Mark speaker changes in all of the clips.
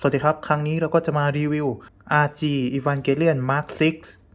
Speaker 1: สวัสดีครับ ครั้งนี้เราก็จะมารีวิว RG Evangelion Mark 6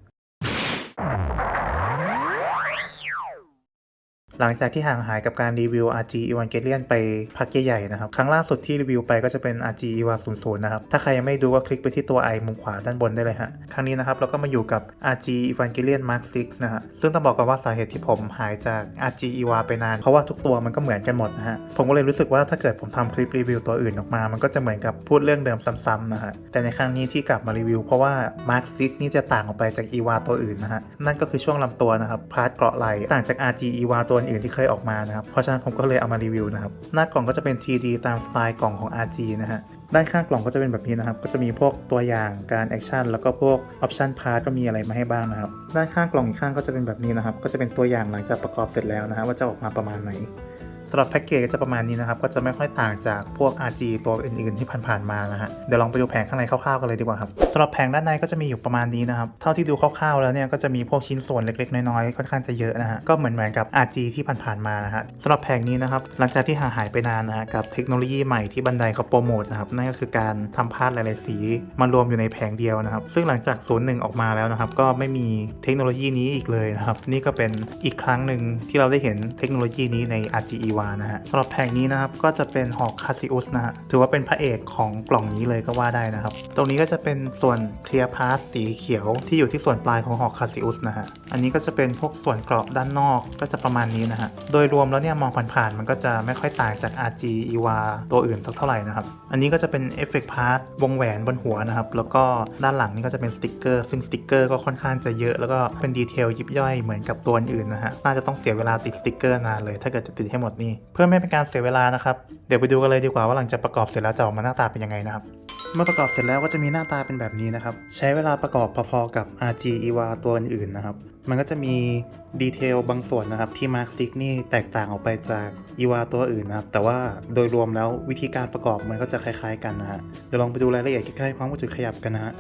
Speaker 1: หลังจากที่ห่างหายกับการรีวิว RG Evangelion ไปพักใหญ่ๆนะครับ ครั้งล่าสุดที่รีวิวไปก็จะเป็น RG EVA 00นะครับ ถ้าใครยังไม่ดูก็คลิกไปที่ตัว i มุมขวาด้านบนได้เลยฮะ ครั้งนี้นะครับเราก็มาอยู่กับ RG Evangelion Mark 6นะฮะ ซึ่งต้องบอกกันว่าสาเหตุที่ผมหายจาก RG EVA ไปนาน เพราะว่าทุกตัวมันก็เหมือนกันหมดนะฮะ ผมก็เลยรู้สึกว่าถ้าเกิดผมทำคลิปรีวิวตัวอื่นออกมา มันก็จะเหมือนกับพูดเรื่องเดิมซ้ำๆนะฮะ แต่ในครั้งนี้ที่กลับมารีวิว เพราะว่า Mark 6นี่จะต่างออกไปจาก EVA ตัวอื่นนะฮะ นั่นก็คือช่วงลำตัวนะครับ พาร์ทเกราะไหลต่างจาก RG EVA ตัวอื่นที่เคยออกมานะครับ เพราะฉะนั้นผมก็เลยเอามารีวิวนะครับ หน้ากล่องก็จะเป็น 3D ตามสไตล์กล่องของ RG นะฮะ ด้านข้างกล่องก็จะเป็นแบบนี้นะครับ ก็จะมีพวกตัวอย่างการแอคชั่นแล้วก็พวกออปชันพาร์ทก็มีอะไรมาให้บ้างนะครับ ด้านข้างกล่องอีกข้างก็จะเป็นแบบนี้นะครับ ก็จะเป็นตัวอย่างหลังจากประกอบเสร็จแล้วนะฮะว่าจะออกมาประมาณไหน สำหรับแพ็กเกจก็จะประมาณนี้นะครับ ก็จะไม่ค่อยต่างจากพวก RG ตัวอื่นๆที่ผ่านๆมานะฮะ เดี๋ยวลองไปดูแผงข้างในคร่าวๆกันเลยดีกว่าครับสำหรับแผงด้านในก็จะมีอยู่ประมาณนี้นะครับ เท่าที่ดูคร่าวๆแล้วเนี่ยก็จะมีพวกชิ้นส่วนเล็กๆ น้อยๆ ค่อนข้างจะเยอะนะฮะ ก็เหมือนเหมือนกับ RG ที่ผ่านๆมานะฮะสำหรับแผงนี้นะครับหลังจากที่ห่างหายไปนานนะฮะกับเทคโนโลยีใหม่ที่บันไดเขาโปรโมทนะครับนั่นก็คือการทำพาร์ทหลายๆสีมารวมอยู่ในแผงเดียวนะครับ ซึ่งหลังจากศูนย์หนึ่งออกมาแล้วนะครับ ก็ไม่มีเทคโนโลยีนี้อีกเลยนะครับนี่ก็เป็นอีกครั้งหนึ่งที่เราได้เห็นเทคโนโลยีนี้ใน RG EVA นะฮะสำหรับแผงนี้นะครับก็จะเป็นหอกคาซิอุสนะฮะถือว่าเป็นพระเอกของกล่องนี้เลยก็ว่าได้นะครับ ตรงนี้ก็จะเป็นส่วนเคลียร์พาสสีเขียวที่อยู่ที่ส่วนปลายของหอกคาซิอุสนะฮะอันนี้ก็จะเป็นพวกส่วนเกราะด้านนอกก็จะประมาณนี้นะฮะโดยรวมแล้วเนี่ยมองผ่านๆมันก็จะไม่ค่อยต่างจาก RG EVA ตัวอื่นสักเท่าไหร่นะครับอันนี้ก็จะเป็นเอฟเฟกต์พาร์ทวงแหวนบนหัวนะครับแล้วก็ด้านหลังนี่ก็จะเป็นสติกเกอร์ซึ่งสติกเกอร์ก็ค่อนข้างจะเยอะ แล้วก็เป็นดีเทลยิบย่อยเหมือนกับตัวอื่นนะฮะน่าจะต้องเสียเวลาติดสติกเกอร์นานเลย ถ้าเกิดจะติดให้หมดนี่เพื่อไม่เป็นการเสียเวลานะครับ เดี๋ยวไปดูกันเลยดีกว่าว่าหลังจากประกอบเสร็จแล้วจะออกมาหน้าตาเป็นยังไงนะครับ เมื่อประกอบเสร็จแล้วก็จะมีหน้าตาเป็นแบบนี้นะครับ ใช้เวลาประกอบพอๆกับ RG EVA ตัวอื่นๆนะครับ มันก็จะมีดีเทลบางส่วนนะครับที่ Mark 6นี่แตกต่างออกไปจาก EVA ตัวอื่นนะครับ แต่ว่าโดยรวมแล้ววิธีการประกอบมันก็จะคล้ายๆกันนะฮะ เดี๋ยวลองไปดูรายละเอียดใกล้ๆพร้อมกับจุดขยับกันนะฮะ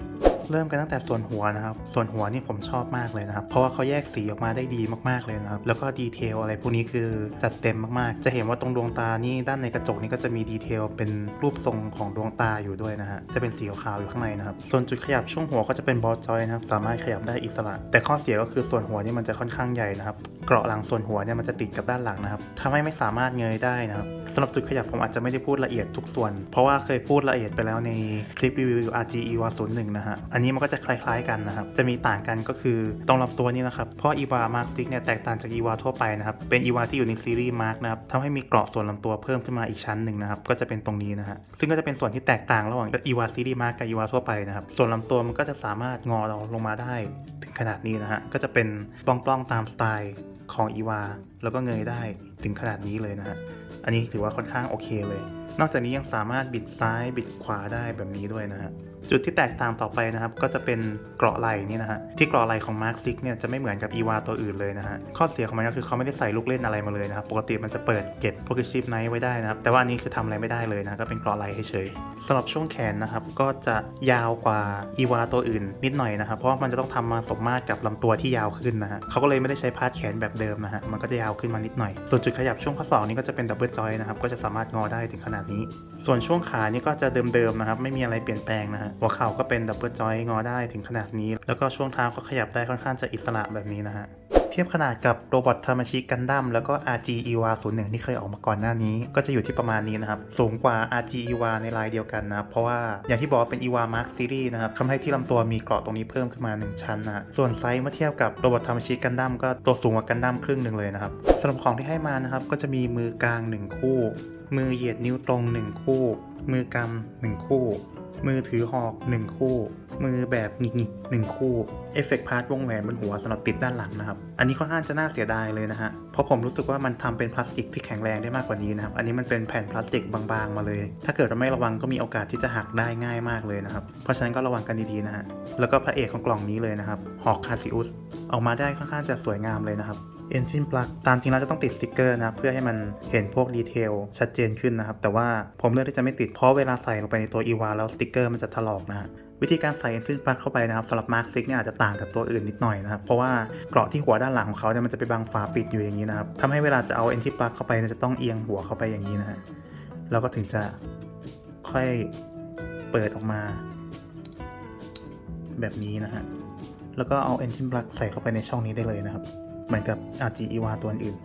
Speaker 1: เริ่มกันตั้งแต่ส่วนหัวนะครับ ส่วนหัวนี่ผมชอบมากเลยนะครับ เพราะว่าเขาแยกสีออกมาได้ดีมากๆเลยนะครับ แล้วก็ดีเทลอะไรพวกนี้คือจัดเต็มมากๆ จะเห็นว่าตรงดวงตานี่ด้านในกระจกนี่ก็จะมีดีเทลเป็นรูปทรงของดวงตาอยู่ด้วยนะฮะ จะเป็นสีขาวอยู่ข้างในนะครับ ส่วนจุดขยับช่วงหัวก็จะเป็นบอสจอยนะครับ สามารถขยับได้อิสระ แต่ข้อเสียก็คือส่วนหัวนี่มันจะค่อนข้างใหญ่นะครับ เกราะหลังส่วนหัวเนี่ยมันจะติดกับด้านหลังนะครับทำให้ไม่สามารถเงยได้นะครับสำหรับจุดขยับผมอาจจะไม่ได้พูดละเอียดทุกส่วน เพราะว่าเคยพูดละเอียดไปแล้วในคลิปรีวิว RG EVA 01นะฮะอันนนี้มันก็จะคล้ายๆกันนะครับ จะมีต่างกันก็คือตรงลำตัวนี้นะครับ เพราะ EVA Mark 6เนี่ยแตกต่างจาก EVA ทั่วไปนะครับ เป็น EVA ที่อยู่ในซีรีส์ Mark นะครับทำให้มีเกราะส่วนลำตัวเพิ่มขึ้นมาอีกชั้นหนึ่งนะครับ ก็จะเป็นตรงนี้นะฮะ ซึ่งก็จะเป็นส่วนที่แตกต่างระหว่าง EVA ซีรีส์ Mark กับ EVA ทั่วไปนะครับ ส่วนลำตัวมันก็จะสามารถงอเราลงมาได้ถึงขนาดนี้นะฮะ ก็จะเป็นปล้องๆตามสไตล์ของ EVA แล้วก็เงยได้ถึงขนาดนี้เลยนะฮะ อันนี้ถือว่าค่อนข้างโอเคเลย นอกจากนี้ยังสามารถบิดซ้ายบิดขวาได้แบบนี้ด้วยนะฮะ จุดที่แตกต่างต่อไปนะครับก็จะเป็นเกราะไหล่นี่นะฮะที่เกราะไหล่ของ Mark 6เนี่ยจะไม่เหมือนกับ EVA ตัวอื่นเลยนะฮะข้อเสียของมันก็คือเขาไม่ได้ใส่ลูกเล่นอะไรมาเลยนะครับปกติมันจะเปิดเก็บ Progressive Knight ไว้ได้นะครับแต่ว่าอันนี้คือทำอะไรไม่ได้เลยนะก็เป็นเกราะไหล่เฉยสำหรับช่วงแขนนะครับก็จะยาวกว่า EVA ตัวอื่นนิดหน่อยนะครับเพราะมันจะต้องทำมาสมมาตรกับลำตัวที่ยาวขึ้นนะฮะเขาก็เลยไม่ได้ใช้พาดแขนแบบเดิมนะฮะมันก็จะยาวขึ้นมานิดหน่อย ส่วนจุดขยับช่วงข้อศอกนี่ก็จะเป็นดับเบิลจอยนะครับก็จะสามารถงอได้ถึงขนาดนี้ ส่วนช่วงขานี่ก็จะเดิมๆนะครับไม่มีอะไรเปลี่ยนแปลงนะฮะหัวเข่าก็เป็นดับเบิลจอยงอได้ถึงขนาดนี้ แล้วก็ช่วงเท้าก็ขยับได้ค่อนข้างจะอิสระแบบนี้นะฮะเทียบขนาดกับโรบอททามาชิกันดั้มแล้วก็ RG EVA 01ที่เคยออกมาก่อนหน้านี้ ก็จะอยู่ที่ประมาณนี้นะครับ สูงกว่า RG EVA ในลายเดียวกันนะครับ เพราะว่าอย่างที่บอกว่าเป็น EVA Mark Series นะครับทำให้ที่ลำตัวมีเกราะตรงนี้เพิ่มขึ้นมา 1 ชั้นนะฮะส่วนไซส์เมื่อเทียบกับโรบอททามาชิกันดั้มก็ตัวสูงกว่ากันดั้มครึ่งหนึ่งเลยนะครับสำหรับของที่ให้มานะครับก็จะมีมือกลาง 1 คู่ มือเหยียดนิ้วตรง 1 คู่ มือกำ1คู่ มือถือหอก 1 คู่ มือแบบหงิกหนึ่งคู่ เอฟเฟกต์พาร์ทวงแหวนบนหัวสำหรับติดด้านหลังนะครับ อันนี้ค่อนข้างจะน่าเสียดายเลยนะฮะ เพราะผมรู้สึกว่ามันทำเป็นพลาสติกที่แข็งแรงได้มากกว่านี้นะครับ อันนี้มันเป็นแผ่นพลาสติกบางๆมาเลย ถ้าเกิดเราไม่ระวังก็มีโอกาสที่จะหักได้ง่ายมากเลยนะครับ เพราะฉะนั้นก็ระวังกันดีๆนะฮะ แล้วก็พระเอกของกล่องนี้เลยนะครับ หอกคาซิอุสออกมาได้ค่อนข้างจะสวยงามเลยนะครับ Engine Plug ตามจริงแล้วจะต้องติดสติกเกอร์นะเพื่อให้มันเห็นพวกดีเทลชัดเจนขึ้นนะครับ แต่ว่าผมเลือกที่จะไม่ติดเพราะเวลาใส่ลงไปในตัว EVA แล้วสติกเกอร์มันจะถลอกนะวิธีการใส่ Engine Plug เข้าไปนะครับสำหรับ Mark 6เนี่ยอาจจะต่างกับตัวอื่นนิดหน่อยนะครับ เพราะว่าเกราะที่หัวด้านหลังของเขาเนี่ยมันจะไปบังฝาปิดอยู่อย่างนี้นะครับทำให้เวลาจะเอา Engine Plug เข้าไปจะต้องเอียงหัวเข้าไปอย่างนี้นะฮะแล้วก็ถึงจะค่อยเปิดออกมา แบบนี้นะฮะแล้วก็เอา engine plug ใส่เข้าไปในช่องนี้ได้เลยนะครับ เหมือนกับ RG EVA ตัวอื่น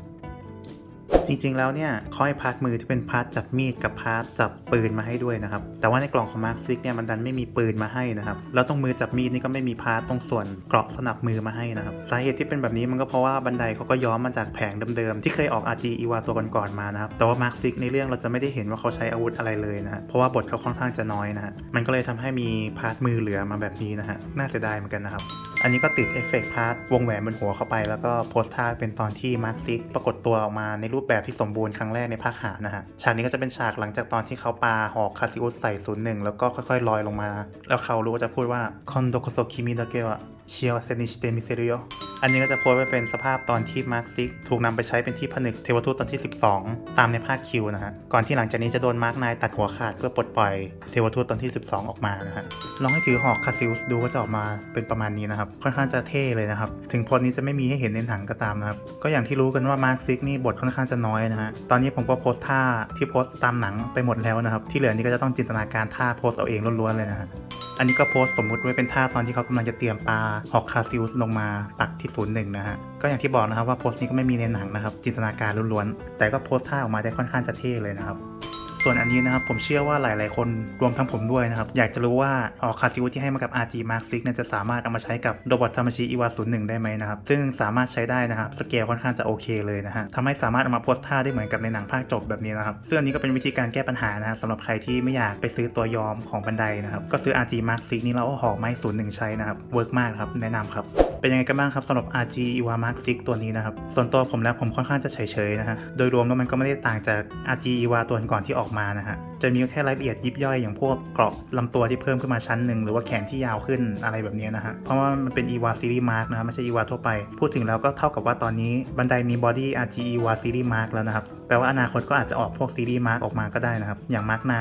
Speaker 1: จริงๆแล้วเนี่ยเขาให้พาร์ทมือที่เป็นพาร์ทจับมีดกับพาร์ทจับปืนมาให้ด้วยนะครับ แต่ว่าในกล่องของ Mark 6เนี่ยมันดันไม่มีปืนมาให้นะครับแล้วตรงมือจับมีดนี่ก็ไม่มีพาร์ทตรงส่วนเกราะสนับมือมาให้นะครับสาเหตุที่เป็นแบบนี้มันก็เพราะว่าบันไดเขาก็ย้อมมาจากแผงเดิมๆที่เคยออก RG EVA ตัวก่อนๆมานะครับแต่ว่า Mark 6ในเรื่องเราจะไม่ได้เห็นว่าเขาใช้อาวุธอะไรเลยนะฮะเพราะว่าบทเขาค่อนข้างจะน้อยนะฮะมันก็เลยทำให้มีพาร์ทมือเหลือมาแบบนี้นะฮะน่าเสียดายเหมือนกันนะครับ อันนี้ก็ติดเอฟเฟกต์พาร์ทวงแหวนบนหัวเข้าไปแล้วก็โพสท่าเป็นตอนที่มาร์คซิกปรากฏตัวออกมาในรูปแบบที่สมบูรณ์ครั้งแรกในภาคหานะฮะฉากนี้ก็จะเป็นฉากหลังจากตอนที่เขาปาหอกคาซิอุสใส่ศูนย์หนึ่งแล้วก็ค่อยๆลอยลงมา แล้วเขารู้ว่าจะพูดว่าคอนโดโคโซคิมิดะเกะเชียวเซนิชเตมิเซริโอ อันนี้ก็จะโพสไว้เป็นสภาพตอนที่มาร์คซิกถูกนำไปใช้เป็นที่ผนึกเทวทูตตอนที่ 12 ตามในภาคคิวนะฮะ ก่อนที่หลังจากนี้จะโดนมาร์คนายตัดหัวขาดเพื่อปลดปล่อยเทวทูตตอนที่ 12 ออกมานะฮะ ลองให้ถือหอกคาซิอุสดูก็จะออกมาเป็นประมาณนี้นะครับ ค่อนข้างจะเท่เลยนะครับ ถึงพลนี้จะไม่มีให้เห็นในหนังก็ตามนะครับ ก็อย่างที่รู้กันว่ามาร์คซิกนี่บทค่อนข้างจะน้อยนะฮะ ตอนนี้ผมก็โพสท่าที่โพสตามหนังไปหมดแล้วนะครับ ที่เหลือนี่ก็จะต้องจินตนาการท่าโพสเอาเองล้วนๆเลยนะฮะ อันนี้ก็โพสต์สมมุติไว้เป็นท่าตอนที่เขากำลังจะเตรียมปลาหอกคาซิลลงมาปักที่ศูนย์หนึ่งนะฮะ ก็อย่างที่บอกนะครับว่าโพสต์นี้ก็ไม่มีในหนังนะครับ จินตนาการล้วนๆ แต่ก็โพสต์ท่าออกมาได้ค่อนข้างจะเท่เลยนะครับ ส่วนอันนี้นะครับผมเชื่อว่าหลาย ๆ คนรวมทั้งผมด้วยนะครับ อยากจะรู้ว่าออกคาซิอุสที่ให้มากับ RG Mark 6เนี่ยจะสามารถเอามาใช้กับโรบอททามาชิอีวา01ได้ไหมนะครับ ซึ่งสามารถใช้ได้นะครับ สเกลค่อนข้างจะโอเคเลยนะฮะทำให้สามารถเอามาโพสท่าได้เหมือนกับในหนังภาคจบแบบนี้นะครับซึ่งอันนี้ก็เป็นวิธีการแก้ปัญหานะสำหรับใครที่ไม่อยากไปซื้อตัวยอมของบันไดนะครับก็ซื้อ RG Mark 6นี่แล้วเอาหอกไม้01 ใช้นะครับเวิร์กมากครับแนะนำครับเป็นยังไงกันบ้างครับสำหรับ RG Iwa Mark 6ตัวนี้นะครับส่วนตัวผมแล้วผมค่อนข้างจะเฉยๆนะฮะโดยรวมแล้วมันก็ไม่ได้ต่างจาก RG Iwa ตัวก่อนที่ออกมานะฮะ จะมีแค่รายละเอียดยิบย่อยอย่างพวกเกราะลำตัวที่เพิ่มขึ้นมาชั้นหนึ่งหรือว่าแขนที่ยาวขึ้นอะไรแบบนี้นะฮะ เพราะว่ามันเป็นอีวาซีรีมาร์กนะครับไม่ใช่อีวาทั่วไป พูดถึงแล้วก็เท่ากับว่าตอนนี้บันไดมีบอดี้ RG อีวาซีรีมาร์กแล้วนะครับ แปลว่าอนาคตก็อาจจะออกพวกซีรีมาร์กออกมาก็ได้นะครับ อย่างมาร์กไน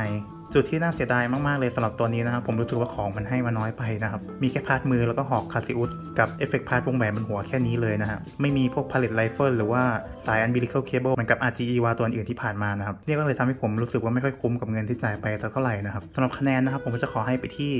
Speaker 1: จุดที่น่าเสียดายมากๆเลยสำหรับตัวนี้นะครับ ผมรู้สึกว่าของมันให้มาน้อยไปนะครับ มีแค่พาร์ทมือแล้วก็หอกคาซิอุสกับเอฟเฟกต์พาร์ทวงแหวนบนหัวแค่นี้เลยนะฮะไม่มีพวกพาเลตไลเฟิลหรือว่าสายอันบิลิเคิลเคเบิลเหมือนกับ RGE วาตัวอื่นที่ผ่านมานะครับนี่ก็เลยทำให้ผมรู้สึกว่าไม่ค่อยคุ้มกับเงินที่จ่ายไปสักเท่าไหร่นะครับสำหรับคะแนนนะครับผมจะขอให้ไปที่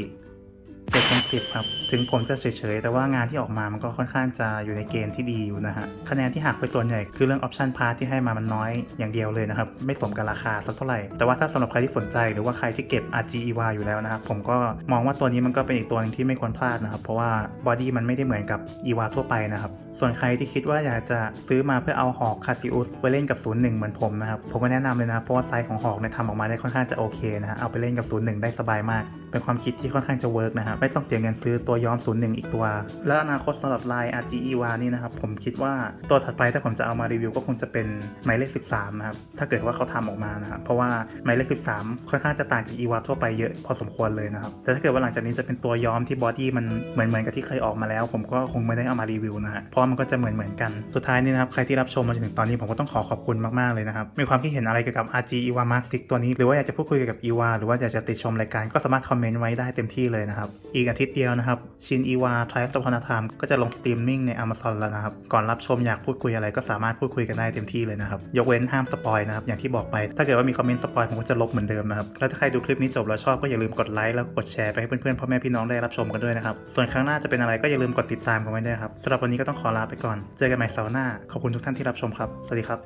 Speaker 1: จ็ดเต็มสิบครับ ถึงผมจะเฉยๆ แต่ว่างานที่ออกมามันก็ค่อนข้างจะอยู่ในเกณฑ์ที่ดีอยู่นะฮะ คะแนนที่หักไปส่วนใหญ่คือเรื่องออปชันพาร์ทที่ให้มามันน้อยอย่างเดียวเลยนะครับ ไม่สมกับราคาสักเท่าไหร่ แต่ว่าถ้าสำหรับใครที่สนใจหรือว่าใครที่เก็บ RG EVA อยู่แล้วนะครับ ผมก็มองว่าตัวนี้มันก็เป็นอีกตัวหนึงที่ไม่ควรพลาดนะครับ เพราะว่าบอดี้มันไม่ได้เหมือนกับ EVA ทั่วไปนะครับ ส่วนใครที่คิดว่าอยากจะซื้อมาเพื่อเอาหอกคาซิอุสไปเล่นกับ 01 เหมือนผมนะครับ ผมก็แนะนำเลยนะ เพราะว่าไซส์ของหอกเนี่ยทำออกมาได้ค่อนข้างจะโอเคนะฮะ เอาไปเล่นกับ 01 ได้สบายมาก เป็นความคิดที่ค่อนข้างจะเวิร์กนะครับ ไม่ต้องเสียเงินซื้อตัวย้อม 01 อีกตัว และอนาคตสำหรับลาย RG EVA นี่นะครับ ผมคิดว่าตัวถัดไปถ้าผมจะเอามารีวิวก็คงจะเป็นหมายเลข 13 นะครับ ถ้าเกิดว่าเขาทำออกมานะครับ เพราะว่าหมายเลข 13 ค่อนข้างจะต่างจาก EVA ทั่วไปเยอะพอสมควรเลยนะครับ แต่ถ้าเกิดว่าหลังจากนี้จะเป็นตัวย้อมที่บอดี้มันเหมือนเหมือนกับที่เคยออกมาแล้ว ผมก็คงไม่ได้เอามารีวิวนะฮะเพราะว่ามันก็จะเหมือนเหมือนกัน สุดท้ายนี่นะครับ ใครที่รับชมมาจนถึงตอนนี้ผมก็ต้องขอขอบคุณมาก ๆ เลยนะครับ มีความคิดเห็นอะไรเกี่ยวกับ RG EVA Mark 6ตัวนี้ หรือว่าอยากจะพูดคุยเกี่ยวกับ EVA หรือว่าอยากจะติดชมรายการก็สามารถคอมเมนต์ไว้ได้เต็มที่เลยนะครับ อีกอาทิตย์เดียวนะครับ ชิน EVA Tribe of Hana Time ก็จะลงสตรีมมิ่งใน Amazon แล้วนะครับ ก่อนรับชมอยากพูดคุยอะไรก็สามารถพูดคุยกันได้เต็มที่เลยนะครับ ยกเว้นห้ามสปอยนะครับ อย่างที่บอกไป ถ้าเกิดว่ามีคอมเมนต์สปอยผมก็จะลบเหมือนเดิมนะครับ แล้วถ้าใครดูคลิปนี้จบแล้วชอบก็อย่าลืมกดไลค์แล้วกดแชร์ไปให้เพื่อนๆพ่อแม่พี่น้องได้รับชมกันด้วยนะครับส่วนครั้งหน้าจะเป็นอะไรก็อย่าลืมกดติดตามกันไว้ด้วยครับสำหรับวันนี้ก็ต้องขอลาไปก่อน เจอกันใหม่เสาร์หน้า ขอบคุณทุกท่านที่รับชมครับ สวัสดีครับ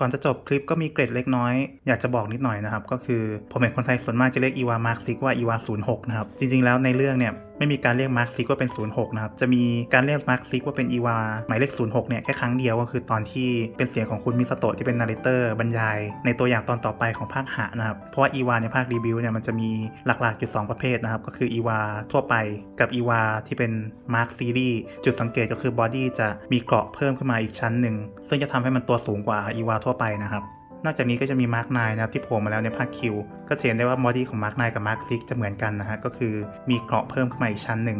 Speaker 1: ก่อนจะจบคลิปก็มีเกร็ดเล็กน้อย อยากจะบอกนิดหน่อยนะครับ ก็คือผมเห็นคนไทยส่วนมากจะเรียกอีวามาร์กซิกว่าอีวา06นะครับ จริงๆแล้วในเรื่องเนี่ย ไม่มีการเรียกมาร์คซิกว่าเป็น 06 นะครับ จะมีการเรียกมาร์คซิกว่าเป็นอีวาหมายเลข 06 เนี่ยแค่ครั้งเดียวก็คือตอนที่เป็นเสียงของคุณมิสโตะที่เป็นนาร์เตอร์บรรยาย ในตัวอย่างตอนต่อไปของภาคหะนะครับ เพราะว่าอีวาในภาครีวิวเนี่ยมันจะมีหลักๆอยู่สองประเภทนะครับ ก็คืออีวาทั่วไปกับอีวาที่เป็นมาร์คซีรีส์จุดสังเกตก็คือบอดี้จะมีเกราะเพิ่มขึ้นมาอีกชั้นหนึ่งซึ่งจะทำให้มันตัวสูงกว่าอีวาทั่วไปนะครับ นอกจากนี้ก็จะมีมาร์กไนนะครับที่โผล่มาแล้วในภาคคิว ก็เห็นได้ว่าบอดี้ของมาร์กไนกับมาร์กซิกจะเหมือนกันนะฮะก็คือมีเกราะเพิ่มขึ้นมาอีกชั้นหนึ่ง